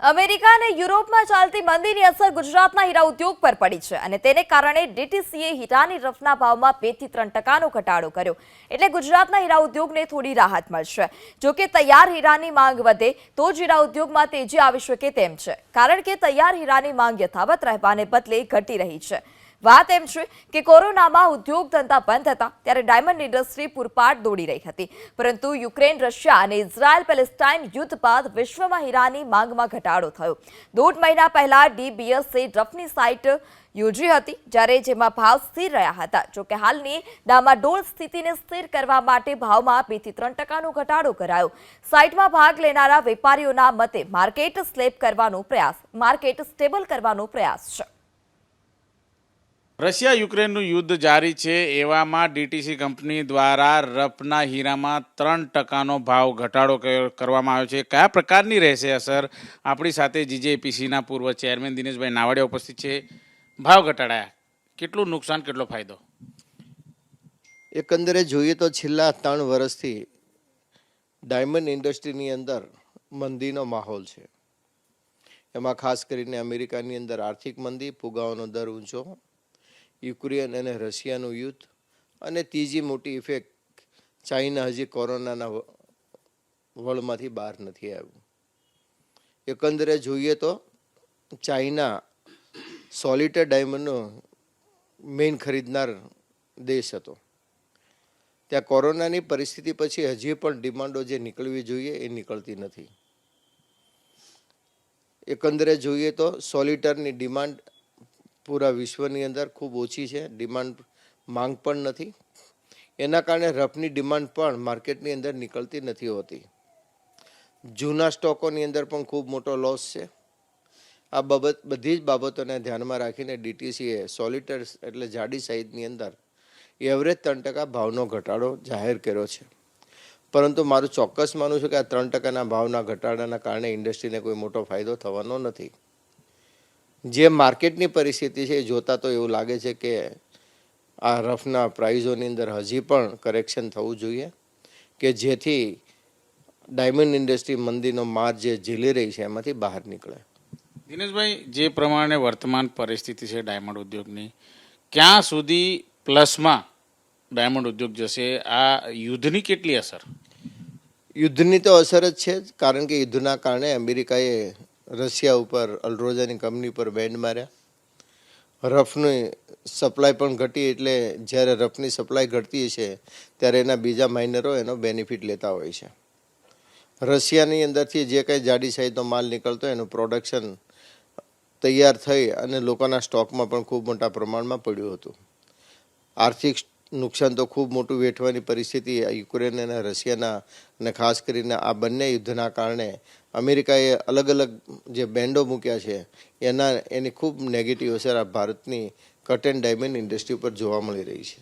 America અને યુરોપમાં ચાલતી મંદીની અસર ગુજરાતના હીરા ઉદ્યોગ પર પડી છે અને તેને કારણે ડીટીસીએ હીરાની રફના ભાવમાં બેથી ત્રણ ટકાનો ઘટાડો કર્યો. એટલે ગુજરાતના હીરા ઉદ્યોગને થોડી રાહત મળશે. જો કે તૈયાર હીરાની માંગ વધે, તો જ હીરા ઉદ્યોગમાં તેજી આવી શકે તેમ છે. કારણ કે તૈયાર હીરાની માંગ યથાવત રહેવાને બદલે ઘટી રહી છે. વાત એમ છે કે કોરોનામાં ઉદ્યોગ ધંધા બંધ હતા ત્યારે ડાયમંડ ઇન્ડસ્ટ્રી પૂરપાટ દોડી રહી હતી. પરંતુ યુક્રેન, રશિયા અને ઇઝરાયલ પેલેસ્ટાઇન યુદ્ધ બાદ વિશ્વમાં હીરાની માંગમાં ઘટાડો થયો. દોઢ મહિના પહેલા ડીબીએસએ રફની સાઇટ યોજી હતી, જ્યારે જેમાં ભાવ સ્થિર રહ્યા હતા. જોકે હાલની ડામાડોળ સ્થિતિને સ્થિર કરવા માટે ભાવમાં બેથી ત્રણ ટકાનો ઘટાડો કરાયો. સાઇટમાં ભાગ લેનારા વેપારીઓના મતે માર્કેટ સ્લેબ કરવાનો પ્રયાસ, માર્કેટ સ્ટેબલ કરવાનો પ્રયાસ છે. રશિયા યુક્રેનનું યુદ્ધ જારી છે, એવામાં ડીટીસી કંપની દ્વારા રફના હીરામાં ત્રણ ટકાનો ભાવ ઘટાડો કરવામાં આવ્યો છે. કયા પ્રકારની રહેશે અસર? આપણી સાથે જીજેપીસીના પૂર્વ ચેરમેન દિનેશભાઈ નાવાડિયા ઉપસ્થિત છે. ભાવ ઘટાડાયા. કેટલું નુકસાન, કેટલો ફાયદો? એકંદરે જોઈએ તો છેલ્લા ત્રણ વર્ષથી ડાયમંડ ઇન્ડસ્ટ્રીની અંદર મંદીનો માહોલ છે. એમાં ખાસ કરીને અમેરિકાની અંદર આર્થિક મંદી ફુગાવાનો દર ઊંચો યુક્રેન અને રશિયાનું યુદ્ધ અને ત્રીજી મોટી ઇફેક્ટ ચાઇના હજી કોરોનાના વળમાંથી બહાર નથી આવ્યું. એકંદરે જોઈએ તો ચાઇના સોલિટર ડાયમંડનો મેઇન ખરીદનાર દેશ હતો. ત્યાં કોરોનાની પરિસ્થિતિ પછી હજી પણ ડિમાન્ડો જે નીકળવી જોઈએ એ નીકળતી નથી. એકંદરે જોઈએ તો સોલિટરની ડિમાન્ડ પૂરા વિશ્વની અંદર ખૂબ ઓછી છે. ડિમાન્ડ માંગ પણ નથી. એના કારણે રફની ડિમાન્ડ પણ માર્કેટની અંદર નીકળતી નથી હોતી. જૂના સ્ટોકોની અંદર પણ ખૂબ મોટો લોસ છે. આ બાબત, બધી જ બાબતોને ધ્યાનમાં રાખીને ડીટીસીએ સોલિટર એટલે જાડી સહિતની અંદર એવરેજ ત્રણ ટકા ભાવનો ઘટાડો જાહેર કર્યો છે. પરંતુ મારું ચોક્કસ માનું છું કે આ ત્રણ ટકાના ભાવના ઘટાડાના કારણે ઇન્ડસ્ટ્રીને કોઈ મોટો ફાયદો થવાનો નથી. જે માર્કેટની પરિસ્થિતિ છે એ જોતાં તો એવું લાગે છે કે આ રફના પ્રાઇઝોની અંદર હજી પણ કરેક્શન થવું જોઈએ કે જેથી ડાયમંડ ઇન્ડસ્ટ્રી મંદીનો માર જે ઝીલી રહી છે એમાંથી બહાર નીકળે. દિનેશભાઈ જે પ્રમાણે વર્તમાન પરિસ્થિતિ છે ડાયમંડ ઉદ્યોગની ક્યાં સુધી પ્લસમાં ડાયમંડ ઉદ્યોગ જશે? આ યુદ્ધની કેટલી અસર? યુદ્ધની તો અસર જ છે જ કારણ કે યુદ્ધના કારણે અમેરિકાએ રશિયા ઉપર, અલરોજાની કંપની પર બેન્ડ માર્યા. રફની સપ્લાય પણ ઘટી એટલે જ્યારે રફની સપ્લાય ઘટતી છે ત્યારે એના બીજા માઇનરો એનો બેનિફિટ લેતા હોય છે. રશિયાની અંદરથી જે કંઈ જાડી સાઈઝનો માલ નીકળતો એનું પ્રોડક્શન તૈયાર થઈ અને લોકોના સ્ટોકમાં પણ ખૂબ મોટા પ્રમાણમાં પડ્યું હતું. આર્થિક નુકસાન તો ખૂબ મોટું વેઠવાની પરિસ્થિતિ યુક્રેન અને રશિયાના અને ખાસ કરીને આ બંને યુદ્ધના કારણે અમેરિકાએ અલગ અલગ જે બેન્ડો મૂક્યા છે, એના એની ખૂબ નેગેટિવ અસર આ ભારતની કટ એન્ડ ડાયમંડ ઇન્ડસ્ટ્રી ઉપર જોવા મળી રહી છે.